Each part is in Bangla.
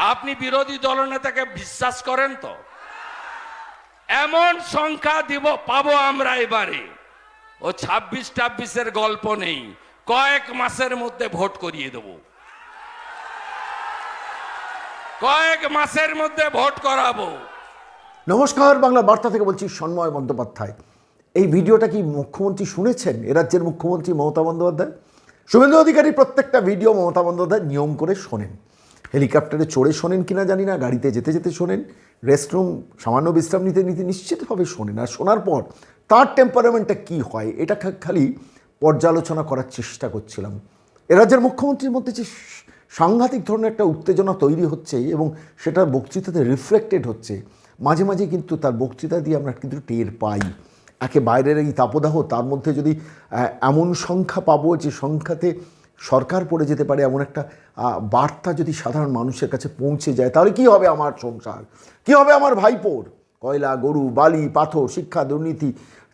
আপনি বিরোধী দলনেতাকে বিশ্বাস করেন তো? এমন সংখ্যা দিব, পাবো আমরা এবারে। ও ছাব্বিশ টাব্বিশের গল্প নেই, কয়েক মাসের মধ্যে ভোট করিয়ে দেব। কয়েক মাসের মধ্যে ভোট করাবো। নমস্কার, বাংলা বার্তা থেকে বলছি সন্ময় বন্দ্যোপাধ্যায়। এই ভিডিওটা কি মুখ্যমন্ত্রী শুনেছেন? এ রাজ্যের মুখ্যমন্ত্রী মমতা বন্দ্যোপাধ্যায়? শুভেন্দু অধিকারী প্রত্যেকটা ভিডিও মমতা বন্দ্যোপাধ্যায় নিয়ম করে শোনেন। হেলিকপ্টারে চড়ে শোনেন কিনা জানি না, গাড়িতে যেতে যেতে শোনেন। রেস্টরুম সামান্য বিশ্রাম নিতে নিতে নিশ্চিতভাবে শোনেন। আর শোনার পর তার টেম্পারামেন্টটা কি হয়, এটা খালি পর্যালোচনা করার চেষ্টা করছিলাম। এ রাজ্যের মুখ্যমন্ত্রীর মধ্যে যে সাংঘাতিক ধরনের একটা উত্তেজনা তৈরি হচ্ছে এবং সেটা বক্তৃতাতে রিফ্লেক্টেড হচ্ছে, মাঝে মাঝে কিন্তু তার বক্তৃতা দিয়ে আমরা কিন্তু টের পাই। একে বাইরের এই তাপদাহ, তার মধ্যে যদি এমন সংখ্যা পাবো যে সংখ্যাতে সরকার পড়ে যেতে পারে এমন একটা বার্তা যদি সাধারণ মানুষের কাছে পৌঁছে যায়, তাহলে কি হবে আমার সংসার? কি হবে আমার ভাইপোর? কয়লা, গরু, বালি, পাথর, শিক্ষা, দুর্নীতি,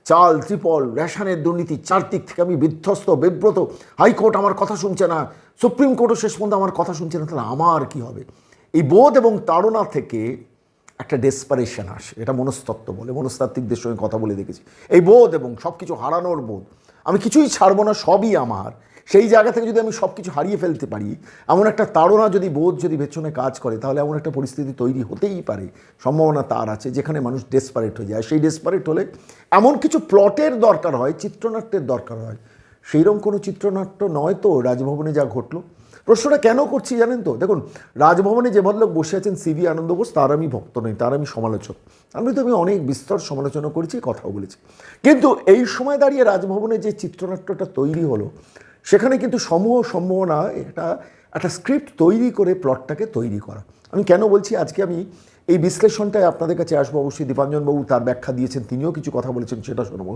চাল, ত্রিপল, রেশনের দুর্নীতি চারদিক থেকে আমি বিধ্বস্ত, বিব্রত, হাইকোর্ট আমার কথা শুনছে না, সুপ্রিম কোর্টও শেষ পর্যন্ত আমার কথা শুনছে না, তাহলে আমার কি হবে? এই বোধ এবং তাড়না থেকে একটা ডেসপারেশন আসে, এটা মনস্তত্ত্ব বলে, মনস্তাত্ত্বিকদের সঙ্গে কথা বলে দেখেছি। এই বোধ এবং সব কিছু হারানোর বোধ, আমি কিছুই ছাড়বো না, সবই আমার। সেই জায়গা থেকে যদি আমি সব কিছু হারিয়ে ফেলতে পারি, এমন একটা তাড়না যদি, বোধ যদি পেছনে কাজ করে, তাহলে এমন একটা পরিস্থিতি তৈরি হতেই পারে। সম্ভাবনা তার আছে, যেখানে মানুষ ডেসপারেট হয়ে যায়। সেই ডেসপারেট হলে এমন কিছু প্লটের দরকার হয়, চিত্রনাট্যের দরকার হয়। সেইরকম কোনো চিত্রনাট্য নয় তো, রাজভবনে যা ঘটলো। প্রশ্নটা কেন করছি জানেন তো? দেখুন, রাজভবনে যে ভদ্রলোক বসে আছেন সিভি আনন্দ বোস তার আমি ভক্ত নই, তার আমি সমালোচক। আমি তো আমি অনেক বিস্তর সমালোচনা করেছি, কথাও বলেছি। কিন্তু এই সময় দাঁড়িয়ে রাজভবনে যে চিত্রনাট্যটা তৈরি হলো সেখানে কিন্তু সমূহ সম্ভাবনা, এটা একটা স্ক্রিপ্ট তৈরি করে প্লটটাকে তৈরি করা। আমি কেন বলছি? আজকে আমি এই বিশ্লেষণটায় আপনাদের কাছে আসব। অবশ্যই দীপাঞ্জনবাবু তার ব্যাখ্যা দিয়েছেন, তিনিও কিছু কথা বলেছেন, সেটা শুনব।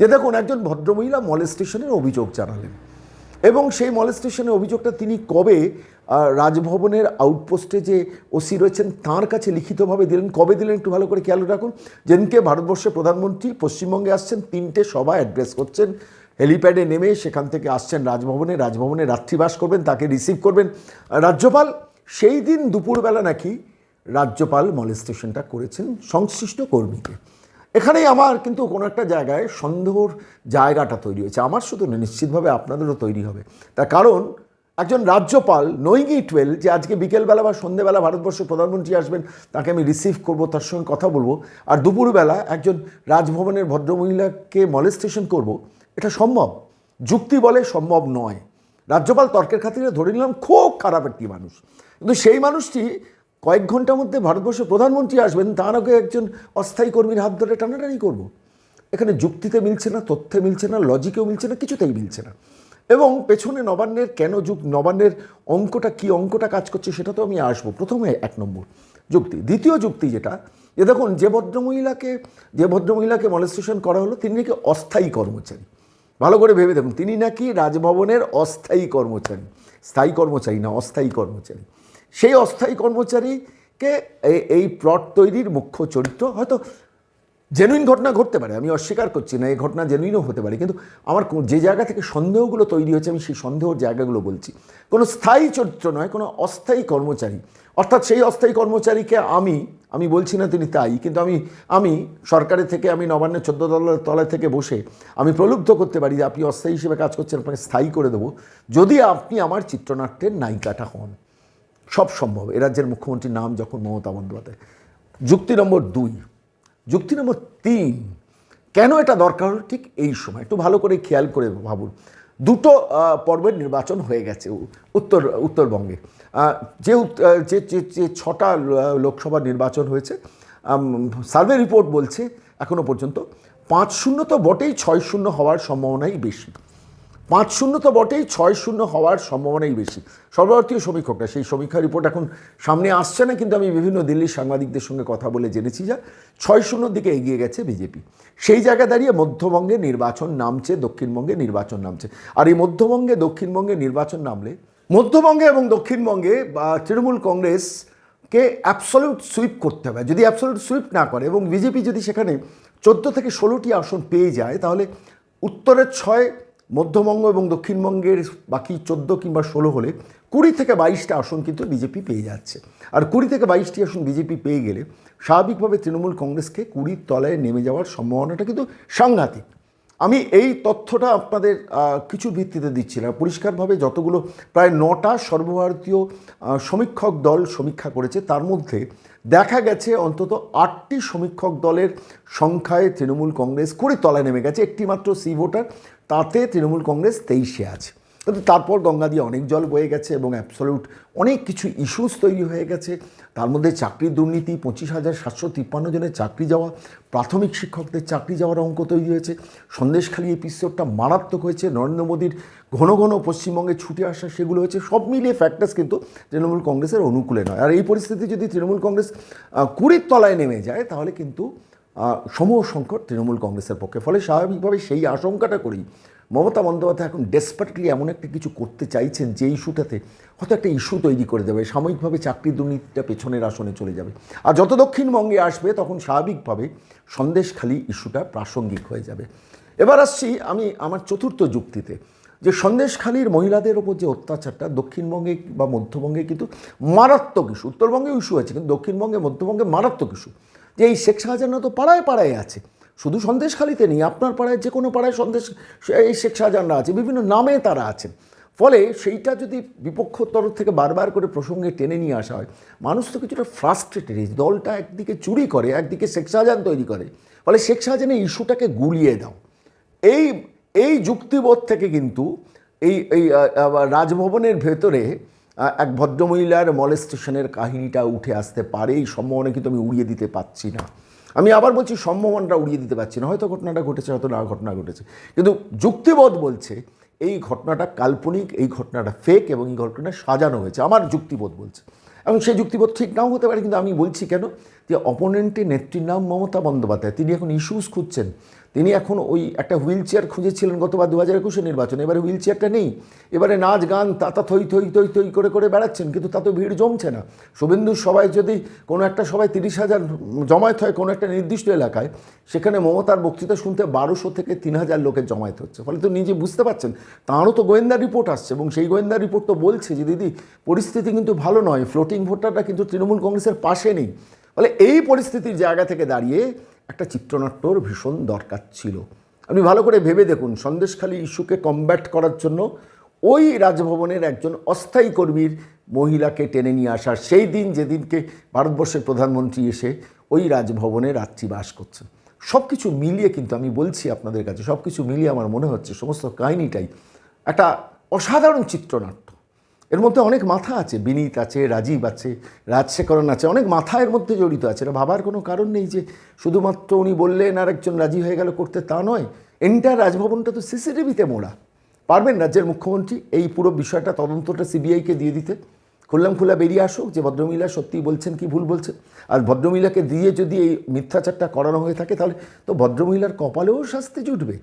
যে দেখুন, একজন ভদ্রমহিলা মলেস্টেশনের অভিযোগ জানালেন এবং সেই মলেস্টেশনের অভিযোগটা তিনি কবে রাজভবনের আউটপোস্টে যে ওসি রয়েছেন, তার কাছে লিখিতভাবে দিলেন, কবে দিলেন একটু ভালো করে খেয়াল রাখুন? যেদিনকে ভারতবর্ষের প্রধানমন্ত্রী পশ্চিমবঙ্গে আসছেন, তিনটে সভা অ্যাড্রেস করছেন। হেলিপ্যাডে নেমে সেখান থেকে আসছেন রাজভবনে রাজভবনে রাত্রিবাস করবেন, তাকে রিসিভ করবেন। রাজ্যপাল সেই দিন দুপুরবেলা নাকি রাজ্যপাল মলেস্টেশনটা করেছেন সংশ্লিষ্ট কর্মীকে। এখানেই আমার কিন্তু কোনো একটা জায়গায় সন্দেহর জায়গাটা তৈরি হয়েছে। আমার শুধু না, নিশ্চিতভাবে আপনাদেরও তৈরি হবে। তার কারণ, একজন রাজ্যপাল ইট ওয়েল যে আজকে বিকেলবেলা বা সন্ধেবেলা ভারতবর্ষের প্রধানমন্ত্রী আসবেন, তাকে আমি রিসিভ করব, তার সঙ্গে কথা বলব। আর দুপুরবেলা একজন রাজভবনের ভদ্রমহিলাকে মলেস্টেশন করব এটা সম্ভব? যুক্তি বলে সম্ভব নয়। রাজ্যপাল তর্কের খাতিরে ধরে নিলাম খুব খারাপ একটি মানুষ। কিন্তু সেই মানুষটি কয়েক ঘণ্টার মধ্যে ভারতবর্ষের প্রধানমন্ত্রী আসবেন তার আগে একজন অস্থায়ী কর্মীর হাত ধরে টানাটানি করব। এখানে যুক্তিতে মিলছে না, তথ্যে মিলছে না, লজিকেও মিলছে না, কিছুতেই মিলছে না। এবং পেছনে নবান্নের কেন যুগ, নবান্নের অঙ্কটা কি অঙ্কটা কাজ করছে সেটা তো আমি আসব। প্রথমে এক নম্বর যুক্তি। দ্বিতীয় যুক্তি যেটা যে দেখুন, যে ভদ্রমহিলাকে যে ভদ্রমহিলাকে মলেস্টেশন করা হলো, তিনি নাকি অস্থায়ী কর্মচারী। ভালো করে ভেবে দেখুন, তিনি নাকি রাজভবনের অস্থায়ী কর্মচারী। স্থায়ী কর্মচারী না, অস্থায়ী কর্মচারী। সেই অস্থায়ী কর্মচারীকে এই প্লট তৈরির মুখ্য চরিত্র হয়তো জেনুইন ঘটনা ঘটতে পারে, আমি অস্বীকার করছি না, এই ঘটনা জেনুইনও হতে পারে, কিন্তু আমার যে জায়গা থেকে সন্দেহগুলো তৈরি হয়েছে, আমি সেই সন্দেহর জায়গাগুলো বলছি। কোনো স্থায়ী চরিত্র নয়, কোনো অস্থায়ী কর্মচারী। অর্থাৎ সেই অস্থায়ী কর্মচারীকে আমি আমি বলছি না তিনি তাই, কিন্তু আমি আমি সরকারের থেকে, আমি নবান্নের চোদ্দ তলার তলায় থেকে বসে আমি প্রলুব্ধ করতে পারি যে আপনি অস্থায়ী হিসেবে কাজ করছেন, আপনাকে স্থায়ী করে দেবো, যদি আপনি আমার চিত্রনাট্যের নায়িকাটা হন। সব সম্ভব, এ রাজ্যের মুখ্যমন্ত্রীর নাম যখন মমতা বন্দ্যোপাধ্যায়। যুক্তি নম্বর দুই যুক্তি নম্বর তিন, কেন এটা দরকার হলো? ঠিক এই সময়। একটু ভালো করে খেয়াল করে ভাবুন। দুটো পর্বের নির্বাচন হয়ে গেছে উত্তর, উত্তরবঙ্গে। যে যে, যে- ছটা লোকসভা নির্বাচন হয়েছে সার্ভে রিপোর্ট বলছে এখনও পর্যন্ত পাঁচ শূন্য তো বটেই, ছয় শূন্য হওয়ার সম্ভাবনাই বেশি। পাঁচ শূন্য তো বটেই, ছয় শূন্য হওয়ার সম্ভাবনাই বেশি। সর্বভারতীয় সমীক্ষকরা সেই সমীক্ষা রিপোর্ট এখন সামনে আসছে না, কিন্তু আমি বিভিন্ন দিল্লির সাংবাদিকদের সঙ্গে কথা বলে জেনেছি যা ছয় শূন্যর দিকে এগিয়ে গেছে বিজেপি। সেই জায়গায় দাঁড়িয়ে মধ্যবঙ্গে নির্বাচন নামছে, দক্ষিণবঙ্গে নির্বাচন নামছে। আর এই মধ্যবঙ্গে, দক্ষিণবঙ্গে নির্বাচন নামলে মধ্যবঙ্গে এবং দক্ষিণবঙ্গে তৃণমূল কংগ্রেসকে অ্যাবসলিউট সুইপ করতে হবে। যদি অ্যাবসলিউট সুইপ না করে এবং বিজেপি যদি সেখানে চোদ্দ থেকে ষোলোটি আসন পেয়ে যায়, তাহলে উত্তরের ছয় মধ্যবঙ্গ এবং দক্ষিণবঙ্গের বাকি চোদ্দ কিংবা ষোলো হলে কুড়ি থেকে বাইশটা আসন কিন্তু বিজেপি পেয়ে যাচ্ছে। আর কুড়ি থেকে বাইশটি আসন বিজেপি পেয়ে গেলে স্বাভাবিকভাবে তৃণমূল কংগ্রেসকে কুড়ির তলায় নেমে যাওয়ার সম্ভাবনাটা কিন্তু সাংঘাতিক। আমি এই তথ্যটা আপনাদের কিছু ভিত্তিতে দিচ্ছি না। পরিষ্কারভাবে যতগুলো প্রায় নটা সর্বভারতীয় সমীক্ষক দল সমীক্ষা করেছে, তার মধ্যে দেখা গেছে অন্তত আটটি সমীক্ষক দলের সংখ্যায় তৃণমূল কংগ্রেস কুড়ি তলায় নেমে গেছে। একটি মাত্র সি ভোটার তাতে তৃণমূল কংগ্রেস তেইশে আছে। কিন্তু তারপর গঙ্গা দিয়ে অনেক জল বয়ে গেছে এবং অ্যাবসলিউট অনেক কিছু ইস্যুস তৈরি হয়ে গেছে। তার মধ্যে চাকরির দুর্নীতি, পঁচিশ হাজার সাতশো তিপ্পান্ন জনের চাকরি যাওয়া, প্রাথমিক শিক্ষকদের চাকরি যাওয়ার অঙ্ক তৈরি হয়েছে। সন্দেশখালী এপিসোডটা মারাত্মক হয়েছে। নরেন্দ্র মোদীর ঘন ঘন পশ্চিমবঙ্গে ছুটে আসা সেগুলো হয়েছে। সব মিলিয়ে ফ্যাক্টার্স কিন্তু তৃণমূল কংগ্রেসের অনুকূলে নয়। আর এই পরিস্থিতি যদি তৃণমূল কংগ্রেস কুড়ির তলায় নেমে যায়, তাহলে কিন্তু সমূহ সংকট তৃণমূল কংগ্রেসের পক্ষে। ফলে স্বাভাবিকভাবে সেই আশঙ্কাটা করি মমতা বন্দ্যোপাধ্যায় এখন ডেসপারেটলি এমন একটা কিছু করতে চাইছেন যে ইস্যুটাতে হয়তো একটা ইস্যু তৈরি করে দেবে, সাময়িকভাবে চাকরি দুর্নীতিটা পেছনের আসনে চলে যাবে। আর যত দক্ষিণবঙ্গে আসবে তখন স্বাভাবিকভাবে সন্দেশখালী ইস্যুটা প্রাসঙ্গিক হয়ে যাবে। এবার আসছি আমি আমার চতুর্থ যুক্তিতে, যে সন্দেশখালীর মহিলাদের ওপর যে অত্যাচারটা দক্ষিণবঙ্গে বা মধ্যবঙ্গে কিন্তু মারাত্মক ইস্যু উত্তরবঙ্গেও ইস্যু আছে, কিন্তু দক্ষিণবঙ্গে, মধ্যবঙ্গে মারাত্মক ইস্যু যে এই শেখ শাহজাহান তো পাড়ায় পাড়ায় আছে। শুধু সন্দেশখালিতে নেই, আপনার পাড়ায়, যে কোনো পাড়ায় সন্দেশ, এই শেখ শাহজাহানরা আছে, বিভিন্ন নামে তারা আছেন ফলে সেইটা যদি বিপক্ষ তরফ থেকে বারবার করে প্রসঙ্গে টেনে নিয়ে আসা হয়, মানুষ তো কিছুটা ফ্রাস্ট্রেটেড দলটা একদিকে চুরি করে, একদিকে শেখ শাহজাহান তৈরি করে। ফলে শেখ শাহজাহানের ইস্যুটাকে গুলিয়ে দাও। এই এই যুক্তিবোধ থেকে কিন্তু এই এই রাজভবনের ভেতরে এক ভদ্রমহিলার মলেস্টেশনের কাহিনীটা উঠে আসতে পারে, এই সম্ভাবনা কিন্তু আমি উড়িয়ে দিতে পারছি না। আমি আবার বলছি সম্ভাবনাটা উড়িয়ে দিতে পারছি না, হয়তো ঘটনাটা ঘটেছে, হয়তো না ঘটনা ঘটেছে। কিন্তু যুক্তিবোধ বলছে, এই ঘটনাটা কাল্পনিক, এই ঘটনাটা ফেক এবং এই ঘটনাটা সাজানো হয়েছে, আমার যুক্তিবোধ বলছে। এবং সেই যুক্তিবোধ ঠিক নাও হতে পারে, কিন্তু আমি বলছি কেন? যে অপোনেন্টের নেত্রীর নাম মমতা বন্দ্যোপাধ্যায়, তিনি এখন ইস্যুস খুঁজছেন। তিনি এখন ওই একটা হুইল চেয়ার খুঁজেছিলেন গতবার দু হাজার একুশে নির্বাচনে। এবারে হুইল চেয়ারটা নেই। এবারে নাচ, গান তাতা থই থই থই থই করে করে বেড়াচ্ছেন, কিন্তু তাতে ভিড় জমছে না। শুভেন্দুর সবাই যদি কোনো একটা সবাই তিরিশ হাজার জমায়েত হয় কোনো একটা নির্দিষ্ট এলাকায়, সেখানে মমতার বক্তৃতা শুনতে বারোশো থেকে তিন হাজার লোকের জমায়েত হচ্ছে। ফলে তো নিজে বুঝতে পারছেন, তাঁরও তো গোয়েন্দা রিপোর্ট আসছে এবং সেই গোয়েন্দা রিপোর্ট তো বলছে যে, দিদি, পরিস্থিতি কিন্তু ভালো নয়। ফ্লোটিং ভোটারটা কিন্তু তৃণমূল কংগ্রেসের পাশে নেই। ফলে এই পরিস্থিতির জায়গা থেকে দাঁড়িয়ে একটা চিত্রনাট্যর ভীষণ দরকার ছিল। আপনি ভালো করে ভেবে দেখুন, সন্দেশখালী ইস্যুকে কমব্যাট করার জন্য ওই রাজভবনের একজন অস্থায়ী কর্মীর মহিলাকে টেনে নিয়ে আসার সেই দিন যেদিনকে ভারতবর্ষের প্রধানমন্ত্রী এসে ওই রাজভবনে রাত্রি বাস করছেন। সব কিছু মিলিয়ে কিন্তু আমি বলছি আপনাদের কাছে সব কিছু মিলিয়ে আমার মনে হচ্ছে সমস্ত কাহিনীটাই একটা অসাধারণ চিত্রনাট্য। এর মধ্যে অনেক মাথা আছে, বিনীত আছে, রাজীব আছে রাজশেখরণ আছে, অনেক মাথা এর মধ্যে জড়িত আছে। এটা ভাবার কোনো কারণ নেই যে শুধুমাত্র উনি বললেন আর একজন রাজি হয়ে গেল করতে তা নয় এন্টার রাজভবনটা তো সিসিটিভিতে মোড়া। পারবেন রাজ্যের মুখ্যমন্ত্রী এই পুরো বিষয়টা, তদন্তটা সিবিআইকে দিয়ে দিতে। খুললাম খোলা বেরিয়ে আসুক, যে ভদ্রমহিলা সত্যিই বলছেন কি ভুল বলছেন। আর ভদ্রমহিলাকে দিয়ে যদি এই মিথ্যাচারটা করানো হয়ে থাকে, তাহলে তো ভদ্রমহিলার কপালেও শাস্তি জুটবে।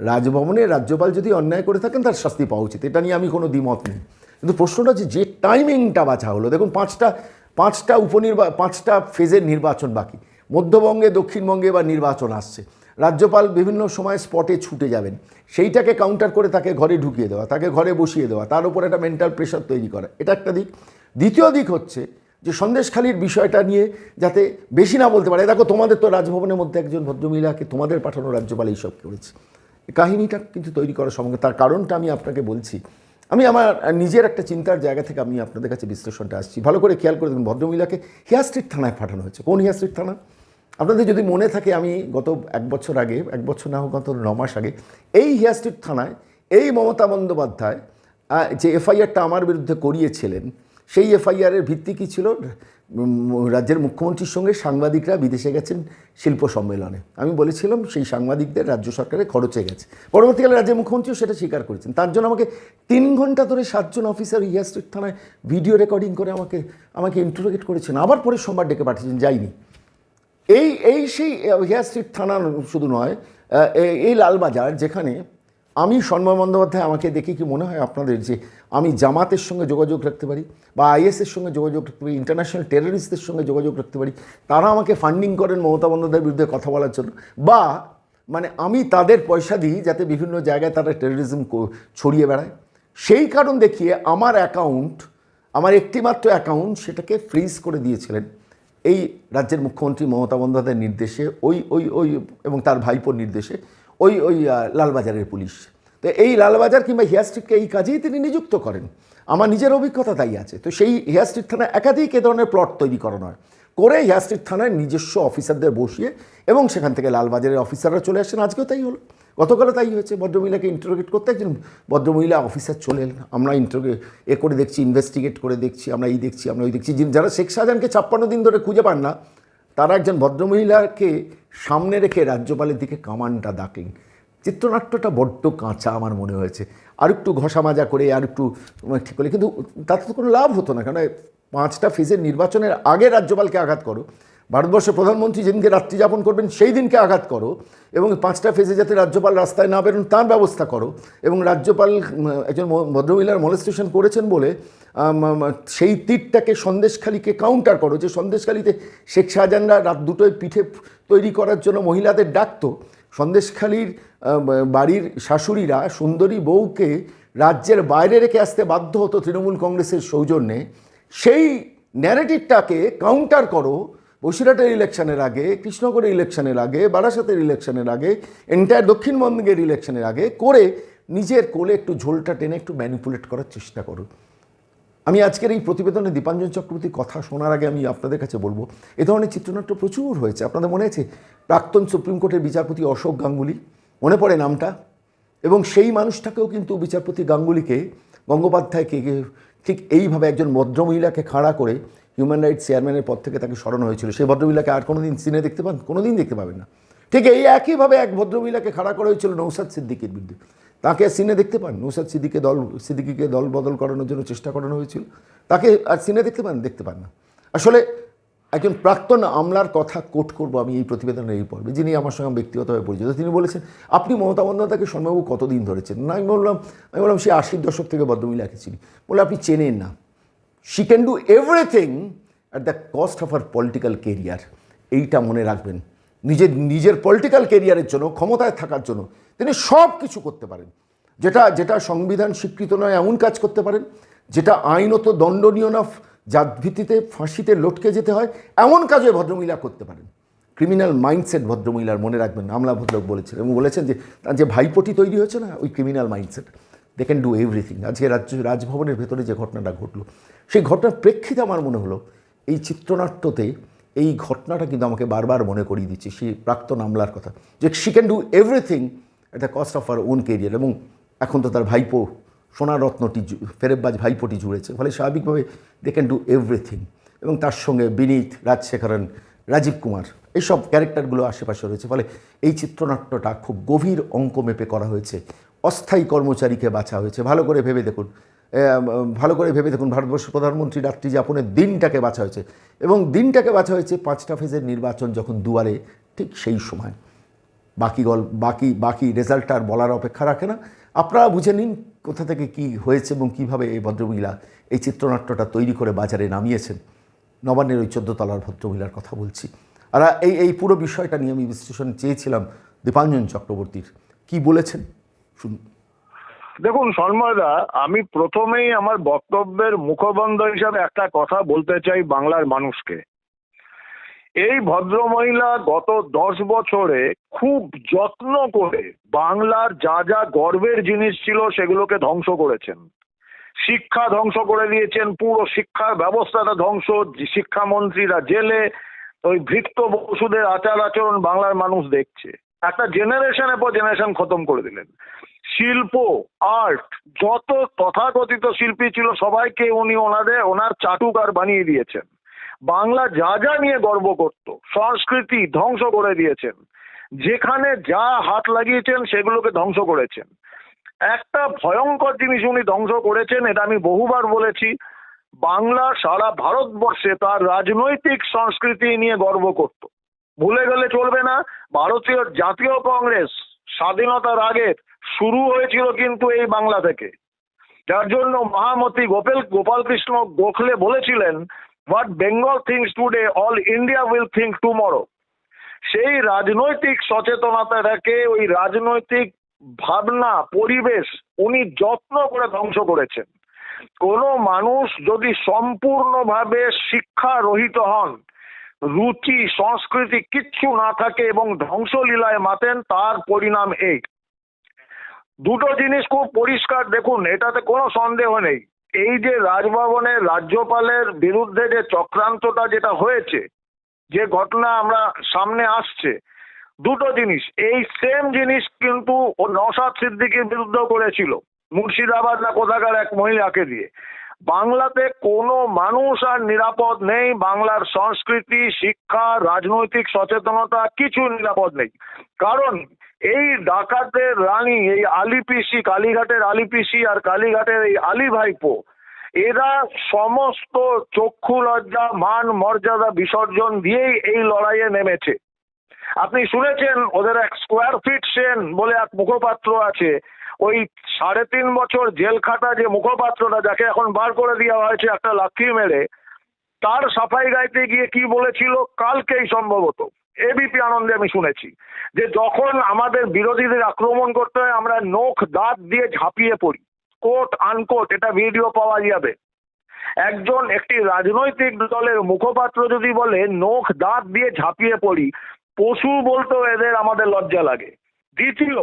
রাজভবনে রাজ্যপাল যদি অন্যায় করে থাকেন, তার শাস্তি পাওয়া উচিত। এটা নিয়ে আমি কোনো দ্বিমত নেই। কিন্তু প্রশ্নটা হচ্ছে যে টাইমিংটা বাছা হলো। দেখুন, পাঁচটা পাঁচটা উপনির্বা, পাঁচটা ফেজের নির্বাচন বাকি। মধ্যবঙ্গে, দক্ষিণবঙ্গে এবার নির্বাচন আসছে। রাজ্যপাল বিভিন্ন সময় স্পটে ছুটে যাবেন। সেইটাকে কাউন্টার করে তাকে ঘরে ঢুকিয়ে দেওয়া, তাকে ঘরে বসিয়ে দেওয়া, তার উপর একটা মেন্টাল প্রেশার তৈরি করা। এটা একটা দিক। দ্বিতীয় দিক হচ্ছে যে সন্দেশখালির বিষয়টা নিয়ে যাতে বেশি না বলতে পারে দেখো তোমাদের তো রাজভবনের মধ্যে একজন ভদ্রমহিলাকে তোমাদের পাঠানো রাজ্যপাল এইসব করেছে। কাহিনীটা কিন্তু তৈরি করার সঙ্গে, তার কারণটা আমি আপনাকে বলছি। আমি আমার নিজের একটা চিন্তার জায়গা থেকে আমি আপনাদের কাছে বিশ্লেষণটা আসছি। ভালো করে খেয়াল করে দেখুন, ভদ্রমহিলাকে হেয়ার স্ট্রিট থানায় পাঠানো হয়েছে। কোন হেয়ার স্ট্রিট থানা? আপনাদের যদি মনে থাকে আমি গত এক বছর আগে, এক বছর না হোক গত ন মাস আগে, এই হেয়ার স্ট্রিট থানায় এই মমতা বন্দ্যোপাধ্যায় যে এফআইআরটা আমার বিরুদ্ধে করিয়েছিলেন, সেই এফআইআরের ভিত্তি কী ছিল? রাজ্যের মুখ্যমন্ত্রীর সঙ্গে সাংবাদিকরা বিদেশে গেছেন শিল্প সম্মেলনে। আমি বলেছিলাম সেই সাংবাদিকদের রাজ্য সরকারের খরচে গেছে। পরবর্তীকালে রাজ্যের মুখ্যমন্ত্রীও সেটা স্বীকার করেছেন। তার জন্য আমাকে তিন ঘণ্টা ধরে সাতজন অফিসার হিয়ার স্ট্রিট থানায় ভিডিও রেকর্ডিং করে আমাকে আমাকে ইন্টারোগেট করেছেন। আবার পরে সোমবার ডেকে পাঠিয়েছেন, যাইনি। এই এই সেই হেয়ার স্ট্রিট থানা শুধু নয় এই লালবাজার যেখানে আমি সন্ময় বন্দ্যোপাধ্যায়, আমাকে দেখে কি মনে হয় আপনাদের যে আমি জামাতের সঙ্গে যোগাযোগ রাখতে পারি বা আইএসের সঙ্গে যোগাযোগ রাখতে পারি, ইন্টারন্যাশনাল টেররিস্টদের সঙ্গে যোগাযোগ রাখতে পারি, তারা আমাকে ফান্ডিং করেন মমতা বন্দ্যোপাধ্যায়ের বিরুদ্ধে কথা বলার জন্য। বা মানে আমি তাদের পয়সা দিই যাতে বিভিন্ন জায়গায় তারা টেররিজম ছড়িয়ে বেড়ায়। সেই কারণ দেখিয়ে আমার অ্যাকাউন্ট আমার একটিমাত্র অ্যাকাউন্ট সেটাকে ফ্রিজ করে দিয়েছিলেন এই রাজ্যের মুখ্যমন্ত্রী মমতা বন্দ্যোপাধ্যায়ের নির্দেশে, ওই ওই ওই এবং তার ভাইপোর নির্দেশে। ওই ওই লালবাজারের পুলিশ। তো এই লালবাজার কিংবা হেয়ার স্ট্রিটকে এই কাজেই তিনি নিযুক্ত করেন। আমার নিজের অভিজ্ঞতা তাই আছে। তো সেই হেয়ার স্ট্রিট থানায় একাধিক এ ধরনের প্লট তৈরি করানো হয়। করে হেয়ার স্ট্রিট থানায় নিজস্ব অফিসারদের বসিয়ে এবং সেখান থেকে লালবাজারের অফিসাররা চলে আসেন। আজকেও তাই হলো। গতকালও তাই হয়েছে। ভদ্রমহিলাকে ইন্টারোগেট করতে একজন ভদ্রমহিলা অফিসার চলে এলেন। আমরা ইন্টারোগে এ করে দেখছি ইনভেস্টিগেট করে দেখছি, আমরা এই দেখছি, আমরা ওই দেখছি। যারা শেখ শাহজাহানকে ছাপ্পান্ন দিন ধরে খুঁজে পান না তারা একজন ভদ্রমহিলাকে সামনে রেখে রাজ্যপালের দিকে কামানটা ডাকলেন। চিত্রনাট্যটা বড্ড কাঁচা আমার মনে হয়েছে। আর একটু ঘষা মাজা করে আর একটু ঠিক করলে কিন্তু তাতে তো কোনো লাভ হতো না। কেন পাঁচটা ফিজের নির্বাচনের আগে রাজ্যপালকে আঘাত করো। ভারতবর্ষের প্রধানমন্ত্রী যেদিনকে রাত্রি যাপন করবেন, সেই দিনকে আঘাত করো এবং পাঁচটা ফেজে যাতে রাজ্যপাল রাস্তায় না বেরোন, তার ব্যবস্থা করো এবং রাজ্যপাল একজন ভদ্রমহিলার মলেস্টেশন করেছেন বলে সেই তীরটাকে সন্দেশখালীকে কাউন্টার করো, যে সন্দেশখালীতে শেখ শাহজাহানরা রাত দুটোয় পিঠে তৈরি করার জন্য মহিলাদের ডাকতো। সন্দেশখালীর বাড়ির শাশুড়িরা সুন্দরী বউকে রাজ্যের বাইরে রেখে আসতে বাধ্য হতো তৃণমূল কংগ্রেসের সৌজন্যে। সেই ন্যারেটিভটাকে কাউন্টার করো বসিরহাটের ইলেকশনের আগে, কৃষ্ণগড়ের ইলেকশনের আগে, বারাসাতের ইলেকশনের আগে এন্টায়ার দক্ষিণবঙ্গের ইলেকশনের আগে করে নিজের কোলে একটু ঝোলটা টেনে একটু ম্যানিপুলেট করার চেষ্টা করো আমি আজকের এই প্রতিবেদনে দীপাঞ্জন চক্রবর্তীর কথা শোনার আগে আমি আপনাদের কাছে বলব, এ ধরনের চিত্রনাট্য প্রচুর হয়েছে। আপনাদের মনে আছে? প্রাক্তন সুপ্রিম কোর্টের বিচারপতি অশোক গাঙ্গুলি, মনে পড়ে নামটা? এবং সেই মানুষটাকেও কিন্তু বিচারপতি গাঙ্গুলিকে, গঙ্গোপাধ্যায়কে, ঠিক এইভাবে একজন ভদ্রমহিলাকে খাড়া করে হিউম্যান রাইটস চেয়ারম্যানের পদ থেকে তাকে স্মরণ হয়েছিল। সেই ভদ্রমহিলাকে আর কোনোদিন সিনে দেখতে পান কোনোদিন দেখতে পাবেন না। ঠিক এই একইভাবে এক ভদ্রমহিলাকে খাড়া করা হয়েছিল নৌসাদ সিদ্দিকির বিরুদ্ধে। তাকে সিনে দেখতে পান? নৌসাদ সিদ্দিকে দল, সিদ্দিকিকে দল বদল করানোর জন্য চেষ্টা করানো হয়েছিল। তাকে আর সিনে দেখতে পান? দেখতে পান না। আসলে একজন প্রাক্তন আমলার কথা কোট করব আমি এই প্রতিবেদনের এই পর্বে, যিনি আমার সঙ্গে ব্যক্তিগতভাবে পরিচিত। তিনি বলেছেন, আপনি মমতা বন্দ্যোপাধ্যায়কে সম্ভব কতদিন ধরেছেন? না, আমি বললাম আমি বললাম, সে আশির দশক থেকে ভদ্রমহিলাকে চিনি। বলে আপনি চেনেন না। She can do everything at the cost of her political career এইটা মনে রাখবেন। নিজের নিজের পলিটিক্যাল কেরিয়ারের জন্য, ক্ষমতায় থাকার জন্য তিনি সব কিছু করতে পারেন। যেটা যেটা সংবিধান স্বীকৃত নয়, এমন কাজ করতে পারেন, যেটা আইনত দণ্ডনীয় না জাত ভিত্তিতে ফাঁসিতে লটকে যেতে হয়, এমন কাজও ভদ্রমহিলা করতে পারেন। ক্রিমিনাল মাইন্ডসেট ভদ্রমহিলার মনে রাখবেন, আমলা ভদ্রলোক বলেছেন এবং বলেছেন যে, তার যে ভাইপটি তৈরি হয়েছে না, ওই criminal mindset they can do everything আজকে রাজ্য, রাজভবনের ভেতরে যে ঘটনাটা ঘটলো সেই ঘটনার প্রেক্ষিতে আমার মনে হলো, এই চিত্রনাট্যতে এই ঘটনাটা কিন্তু আমাকে বারবার মনে করিয়ে দিচ্ছে, সেই প্রাক্তন আমলার কথা, যে she can do everything at the cost of her own career এবং এখন তো তার ভাইপো, সোনারত্নটি জু- ফেরেববাজ ভাইপোটি জুড়েছে, ফলে স্বাভাবিকভাবে দে ক্যান ডু এভরিথিং এবং তার সঙ্গে বিনীত, রাজশেখরন, রাজীব কুমার এইসব ক্যারেক্টারগুলো আশেপাশে রয়েছে, ফলে এই চিত্রনাট্যটা খুব গভীর অঙ্ক মেপে করা হয়েছে, অস্থায়ী কর্মচারীকে বাছা হয়েছে, ভালো করে ভেবে দেখুন ভালো করে ভেবে দেখুন, ভারতবর্ষের প্রধানমন্ত্রী রাত্রি যাপনের দিনটাকে বাছা হয়েছে। এবং দিনটাকে বাছা হয়েছে পাঁচটা ফেজের নির্বাচন যখন দুয়ারে, ঠিক সেই সময়। বাকি গল, বাকি বাকি রেজাল্টটা আর বলার অপেক্ষা রাখে না। আপনারা বুঝে নিন কোথা থেকে কি হয়েছে এবং কীভাবে এই ভদ্রমহিলা এই চিত্রনাট্যটা তৈরি করে বাজারে নামিয়েছেন। নবান্নের ওই চোদ্দ তলার ভদ্রমহিলার কথা বলছি। আর এই এই পুরো বিষয়টা নিয়ে আমি বিশ্লেষণ চেয়েছিলাম দীপাঞ্জন চক্রবর্তীর। কি বলেছেন? শুন দেখুন সন্ময়দা আমি প্রথমেই আমার বক্তব্যের মুখবন্ধ হিসাবে একটা কথা বলতে চাই বাংলার মানুষকে। এই ভদ্রমহিলা গত দশ বছরে খুব যত্ন করে বাংলার যা যা গর্বের জিনিস ছিল সেগুলোকে ধ্বংস করেছেন। শিক্ষা ধ্বংস করে দিয়েছেন, পুরো শিক্ষার ব্যবস্থাটা ধ্বংস, শিক্ষামন্ত্রীরা জেলে, ওই ভৃত্য বসুদের আচার আচরণ বাংলার মানুষ দেখছে। একটা জেনারেশনের পর জেনারেশন খতম করে দিলেন। শিল্প আর্ট যত তথাকথিত শিল্পী ছিল সবাইকে উনি ওনাদের, ওনার চাটুকার বানিয়ে দিয়েছেন। বাংলা যা যা নিয়ে গর্ব করত, সংস্কৃতি ধ্বংস করে দিয়েছেন। যেখানে যা হাত লাগিয়েছেন সেগুলোকে ধ্বংস করেছেন। একটা ভয়ঙ্কর জিনিস উনি ধ্বংস করেছেন, এটা আমি বহুবার বলেছি, বাংলা সারা ভারতবর্ষে তার রাজনৈতিক সংস্কৃতি নিয়ে গর্ব করত। ভুলে গেলে চলবে না, ভারতীয় জাতীয় কংগ্রেস স্বাধীনতার আগে শুরু হয়েছিল কিন্তু এই বাংলা থেকে। যার জন্য মহামতি গোপাল, গোপালকৃষ্ণ গোখলে বলেছিলেন what Bengal thinks today all India will think tomorrow সেই রাজনৈতিক সচেতনতা থেকে ওই রাজনৈতিক ভাবনা, পরিবেশ উনি যত্ন করে ধ্বংস করেছেন। কোনো মানুষ যদি সম্পূর্ণভাবে শিক্ষা রহিত হন রুচি, সংস্কৃতি কিচ্ছু না থাকে এবং ধ্বংসলীলায় মাতেন, তার পরিণাম এই। দুটো জিনিস খুব পরিষ্কার দেখুন, এটাতে কোনো সন্দেহ নেই। এই যে রাজভবনের রাজ্যপালের বিরুদ্ধে যে চক্রান্তটা যেটা হয়েছে, যে ঘটনা আমরা সামনে আসছে, দুটো জিনিস। এই সেম জিনিস কিন্তু নসাদ সিদ্দিকির বিরুদ্ধেও করেছিল, মুর্শিদাবাদ না কোথাকার এক মহিলাকে দিয়ে। বাংলাতে কোনো মানুষ আর নিরাপদ নেই। বাংলার সংস্কৃতি, শিক্ষা, রাজনৈতিক সচেতনতা কিছু নিরাপদ নেই। কারণ এই ডাকাতের রানী, এই আলিপিসি, কালীঘাটের আলিপিসি আর কালীঘাটের এই আলী ভাইপো এরা সমস্ত চক্ষু লজ্জা, মান মর্যাদা বিসর্জন দিয়েই এই লড়াইয়ে নেমেছে। আপনি শুনেছেন ওদের এক স্কোয়ার ফিট সেন বলে এক মুখপাত্র আছে। ওই সাড়ে তিন বছর জেল খাটা যে মুখপাত্রটা যাকে এখন বার করে দেওয়া হয়েছে একটা লাথি মেরে, তার সাফাই গাইতে গিয়ে কি বলেছিল? কালকেই সম্ভবত। এবিপি আনন্দে আমি শুনেছি যে যখন আমাদের বিরোধীদের আক্রমণ করতে হয়, আমরা নখ দাঁত দিয়ে ঝাঁপিয়ে পড়ি। কোট আনকোট, এটা ভিডিও পাওয়া যাবে। একজন একটি রাজনৈতিক দলের মুখপাত্র যদি বলে, নখ দাঁত দিয়ে ঝাঁপিয়ে পড়ি পশু বলতেও এদের আমাদের লজ্জা লাগে। দ্বিতীয়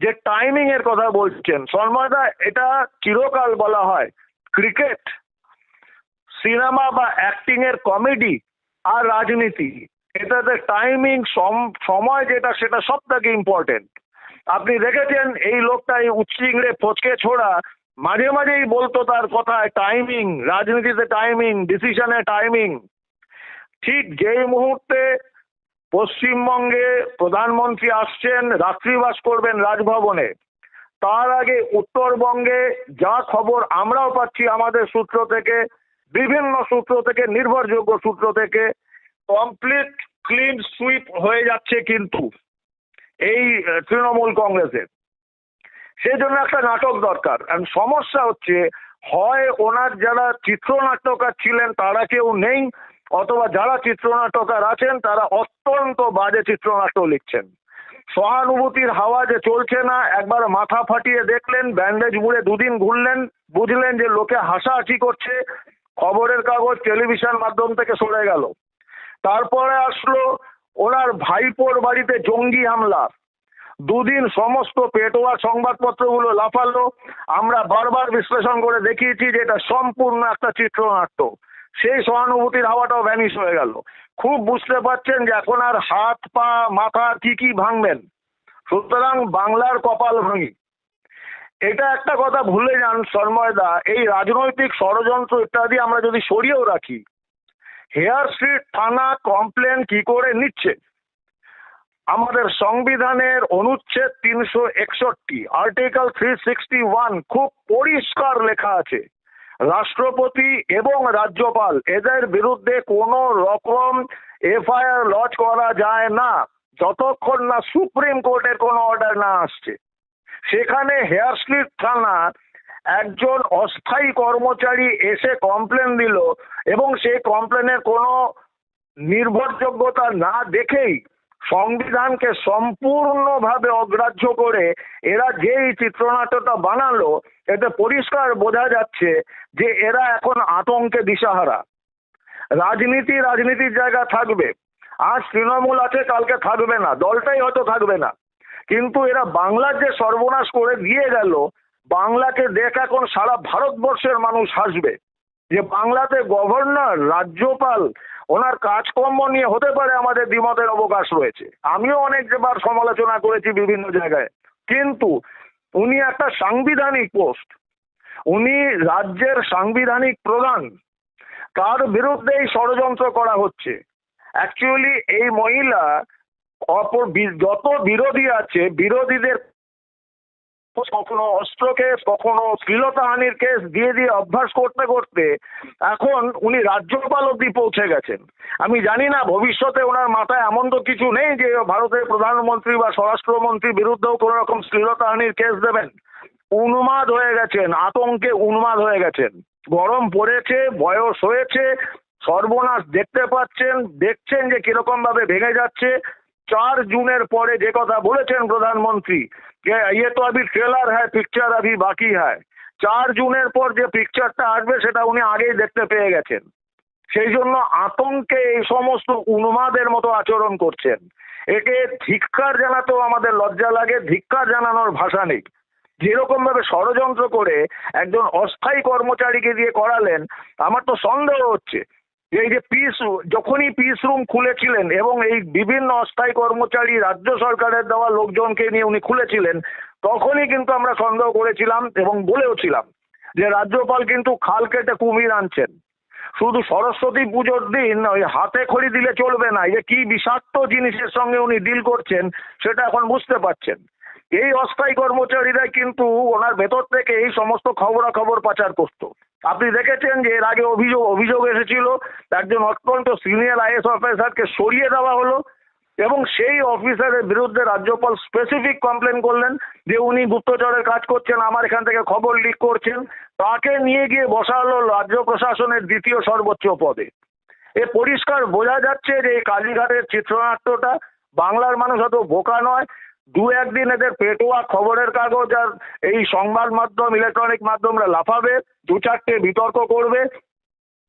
যে টাইমিং এর কথা বলছেন সন্ময়দা এটা চিরকাল বলা হয়। ক্রিকেট সিনেমা বা অ্যাক্টিং এর কমেডি আর রাজনীতি, এটাতে টাইমিং সময় যেটা, সেটা সব থেকে ইম্পর্টেন্ট আপনি দেখেছেন, এই লোকটা এই উচ্চিংড়ে ফচকে ছোড়া, মাঝে মাঝেই বলতো তার কথায় টাইমিং রাজনীতিতে টাইমিং ডিসিশনে টাইমিং ঠিক যেই মুহূর্তে পশ্চিমবঙ্গে প্রধানমন্ত্রী আসছেন, রাত্রিবাস করবেন রাজভবনে। তার আগে উত্তরবঙ্গে যা খবর আমরাও পাচ্ছি আমাদের সূত্র থেকে, বিভিন্ন সূত্র থেকে, নির্ভরযোগ্য সূত্র থেকে কমপ্লিট ক্লিন সুইপ হয়ে যাচ্ছে কিন্তু এই তৃণমূল কংগ্রেসের। সেই জন্য একটা নাটক দরকার। আর সমস্যা হচ্ছে, হয় ওনার যারা চিত্রনাট্যকার ছিলেন, তারা কেউ নেই অথবা যারা চিত্রনাট্যকার আছেন, তারা অত্যন্ত বাজে চিত্রনাট্য লিখছেন। সহানুভূতির হাওয়া যে চলছে না, একবার মাথা ফাটিয়ে দেখলেন, ব্যান্ডেজ মুড়ে দুদিন ঘুরলেন, বুঝলেন যে লোকে হাসাহাসি করছে, খবরের কাগজ টেলিভিশন মাধ্যম থেকে সরে গেল। তারপরে আসলো ওনার ভাইপোর বাড়িতে জঙ্গি হামলা। দুদিন সমস্ত পেটোয়া সংবাদপত্রগুলো লাফালো। আমরা বারবার বিশ্লেষণ করে দেখিয়েছি যে এটা সম্পূর্ণ একটা চিত্রনাট্য। সেই সহানুভূতির হাওয়াটাও ভ্যানিশ হয়ে গেল। খুব বুঝতে পারছেন যে এখন আর হাত, পা, মাথা কি কি ভাঙবেন। সুতরাং বাংলার কপাল ভাঙি। এটা একটা কথা ভুলে যান সন্ময়দা এই রাজনৈতিক ষড়যন্ত্র ইত্যাদি আমরা যদি সরিয়েও রাখি, হেয়ার স্ট্রিট থানা কমপ্লেন কি করে নিচ্ছে? আমাদের সংবিধানের অনুচ্ছেদ তিনশো একষট্টি আর্টিকেল থ্রি সিক্সটি ওয়ান খুব পরিষ্কার লেখা আছে। রাষ্ট্রপতি এবং রাজ্যপাল, এদের বিরুদ্ধে কোনো রকম এফআইআর লজ করা যায় না, যতক্ষণ না সুপ্রিম কোর্টের কোনো অর্ডার না আসছে। সেখানে হেয়ার স্ট্রিট থানা একজন অস্থায়ী কর্মচারী এসে কমপ্লেন দিল এবং সেই কমপ্লেনের কোনো নির্ভরযোগ্যতা না দেখেই সংবিধানকে সম্পূর্ণভাবে অগ্রাহ্য করে এরা যেই চিত্রনাট্যটা বানালো, এতে পরিষ্কার বোঝা যাচ্ছে যে এরা এখন আতঙ্কে দিশাহারা। রাজনীতি রাজনীতির জায়গা থাকবে আজ তৃণমূল আছে কালকে থাকবে না, দলটাই হয়তো থাকবে না। কিন্তু এরা বাংলার যে সর্বনাশ করে দিয়ে গেল, বাংলাকে দেখ এখন সারা ভারতবর্ষের মানুষ হাসবে যে বাংলাতে গভর্নর, রাজ্যপাল ওনার কাজকর্ম নিয়ে হতে পারে আমাদের দ্বিমতের অবকাশ রয়েছে। আমিও অনেকবার সমালোচনা করেছি বিভিন্ন জায়গায়। কিন্তু উনি একটা সাংবিধানিক পোস্ট। উনি রাজ্যের সাংবিধানিক প্রধান। তার বিরুদ্ধে এই ষড়যন্ত্র করা হচ্ছে। অ্যাকচুয়ালি এই মহিলা অপর যত বিরোধী আছে, বিরোধীদের কখনো অস্ত্র কেস কখনো শ্লীলতাহানির কেস দিয়ে দিয়ে অভ্যাস করতে করতে এখন উনি রাজ্যপাল অব্দি পৌঁছে গেছেন। আমি জানি না ভবিষ্যতে ওনার মাথায় এমন তো কিছু নেই যে ভারতের প্রধানমন্ত্রী বা স্বরাষ্ট্রমন্ত্রীর বিরুদ্ধেও কোনো রকম শ্লীলতাহানির কেস দেবেন। উন্মাদ হয়ে গেছেন, আতঙ্কে উন্মাদ হয়ে গেছেন। গরম পড়েছে, বয়স হয়েছে, সর্বনাশ দেখতে পাচ্ছেন, দেখছেন যে কীরকম ভাবে ভেঙে যাচ্ছে। চার জুনের পরে যে কথা বলেছেন প্রধানমন্ত্রী ये तो अभी ट्रेलर है पिक्चर अभी बाकी है চার জুনের পর যে পিকচারটা আসবে সেটা উনি আগেই দেখতে পেয়ে গেছেন সেই জন্য আতঙ্কে এই সমস্ত উন্মাদের মতো আচরণ করছেন একে ধিক্কার জানাতেও আমাদের লজ্জা লাগে ধিক্কার জানানোর ভাষা নেই যেরকম ভাবে ষড়যন্ত্র করে একজন অস্থায়ী কর্মচারীকে দিয়ে করালেন আমার তো সন্দেহ হচ্ছে যে এই যে পিস যখনই পিস রুম খুলেছিলেন এবং এই বিভিন্ন অস্থায়ী কর্মচারী রাজ্য সরকারের দেওয়া লোকজনকে নিয়ে উনি খুলেছিলেন, তখনই কিন্তু আমরা সন্দেহ করেছিলাম এবং বলেওছিলাম যে রাজ্যপাল কিন্তু খাল কেটে কুমির আনছেন। শুধু সরস্বতী পুজোর দিন ওই হাতে খড়ি দিলে চলবে না যে কি বিষাক্ত জিনিসের সঙ্গে উনি ডিল করছেন সেটা এখন বুঝতে পারছেন। এই অস্থায়ী কর্মচারীরা কিন্তু ওনার ভেতর থেকে এই সমস্ত খবরাখবর পাচার করত। আপনি দেখেছেন যে এর আগে অভিযোগ অভিযোগ এসেছিল, একজন অত্যন্ত সিনিয়র আইএস অফিসারকে সরিয়ে দেওয়া হলো এবং সেই অফিসারের বিরুদ্ধে রাজ্যপাল স্পেসিফিক কমপ্লেন করলেন যে উনি গুপ্তচরের কাজ করছেন, আমার এখান থেকে খবর লিক করছেন, তাকে নিয়ে গিয়ে বসা হলো রাজ্য প্রশাসনের দ্বিতীয় সর্বোচ্চ পদে। এ পরিষ্কার বোঝা যাচ্ছে যে এই কালীঘাটের চিত্রনাট্যটা বাংলার মানুষ অত বোকা নয় দু একদিন এদের পেটোয়া খবরের কাগজ আর এই সংবাদ মাধ্যম ইলেকট্রনিক মাধ্যমরা লাফাবে, দু চারটে বিতর্ক করবে।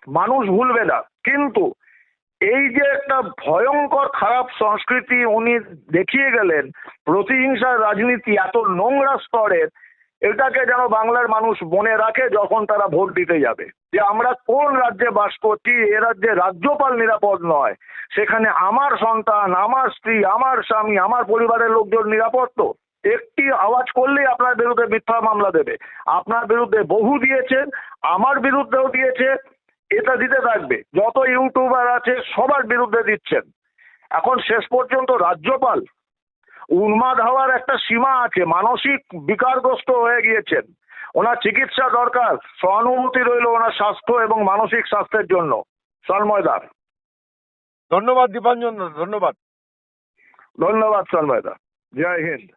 মানুষ ভুলবে না। কিন্তু এই যে একটা ভয়ঙ্কর খারাপ সংস্কৃতি উনি দেখিয়ে গেলেন, প্রতিহিংসার রাজনীতি এত নোংরা স্তরের এটাকে যেন বাংলার মানুষ মনে রাখে যখন তারা ভোট দিতে যাবে। যে আমরা কোন রাজ্যে বাস করছি, এ রাজ্যে রাজ্যপাল নিরাপদ নয়। সেখানে আমার সন্তান, আমার স্ত্রী, আমার স্বামী, আমার পরিবারের লোকজন নিরাপদ তো? একটি আওয়াজ করলেই আপনার বিরুদ্ধে মিথ্যা মামলা দেবে। আপনার বিরুদ্ধে বহু দিয়েছেন, আমার বিরুদ্ধেও দিয়েছে, এটা দিতে থাকবে। যত ইউটিউবার আছে, সবার বিরুদ্ধে দিচ্ছেন। এখন শেষ পর্যন্ত রাজ্যপাল উন্মাদ হওয়ার একটা সীমা আছে মানসিক বিকারগ্রস্ত হয়ে গিয়েছেন। ওনার চিকিৎসা দরকার সহানুভূতি রইল ওনার স্বাস্থ্য এবং মানসিক স্বাস্থ্যের জন্য। সন্ময়দার ধন্যবাদ দীপাঞ্জন ধন্যবাদ। ধন্যবাদ সন্ময়দা জয় হিন্দ।